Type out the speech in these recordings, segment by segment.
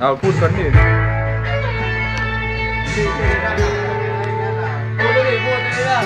เอาพูดก่อนดิพูดด้วยพูดด้ว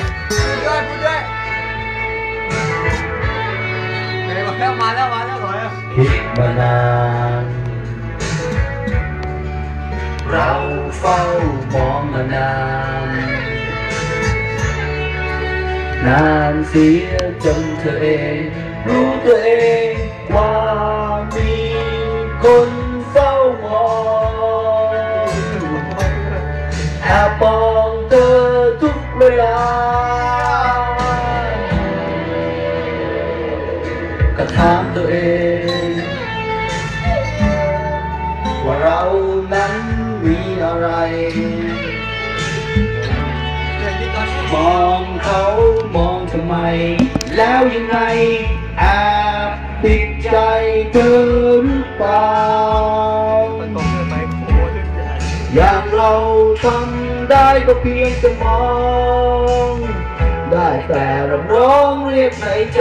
อบมองเธอทุกเวลา ก็ถามตัวเอง ว่าเรานั้นมีอะไร มองเขามองทำไม แล้วยังไงแอบติดใจเธอหรือเปล่าอย่างเราทำ ដោយក៏ពីងទៅមកដែលតែរំងរៀបនៃใจ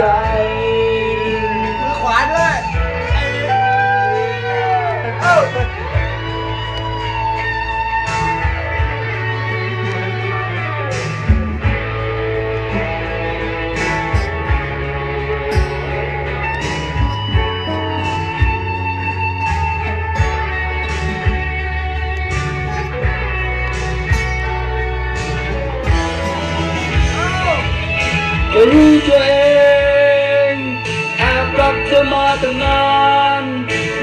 ตัวเองแอบรักเธอมาตั้งนาน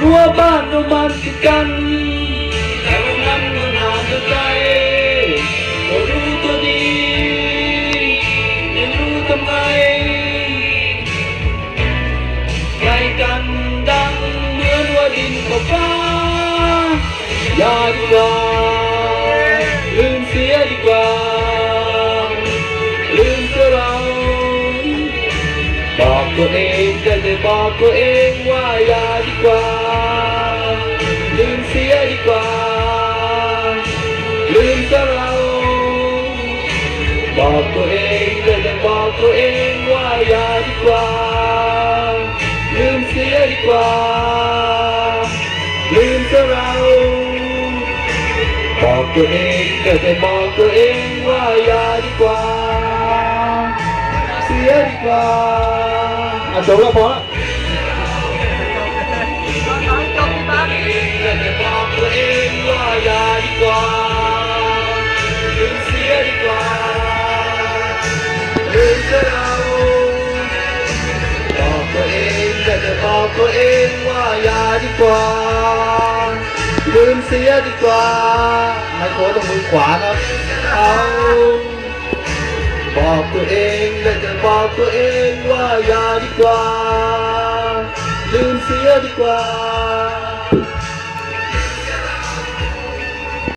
รั้วบ้านเรามันติดกันแต่วันนั้นมันห่างกันไกลก็รู้ตัวดีไม่รู้ทำไมใกล้กันดังเหมือนว่าดินกับฟ้าอย่าดีกว่าลืมเสียดีกว่า บอกตัวเองก็จะบอกตัวเองว่าอย่าดีกว่าลืมเสียดีกว่า ลืมตัวเราบอกตัวเองก็จะบอกตัวเองว่าอย่าดีกว่า ลืมเสียดีกว่า ลืมตัวเราบอกตัวเองก็จะบอกตัวเองว่าอย่าดีกว่าเสียดีกว่า มเสียดีกว่าลืมเสียเราบอกตัวเองก็จะบอกตัวเองว่าอย่าดีกว่าลืมเสียดีกว่าไมโครต้องมือขวาครับเอา บอกตัวเองและจะบอกตัวเองว่าอย่าดีกว่า ลืมเสียดีกว่า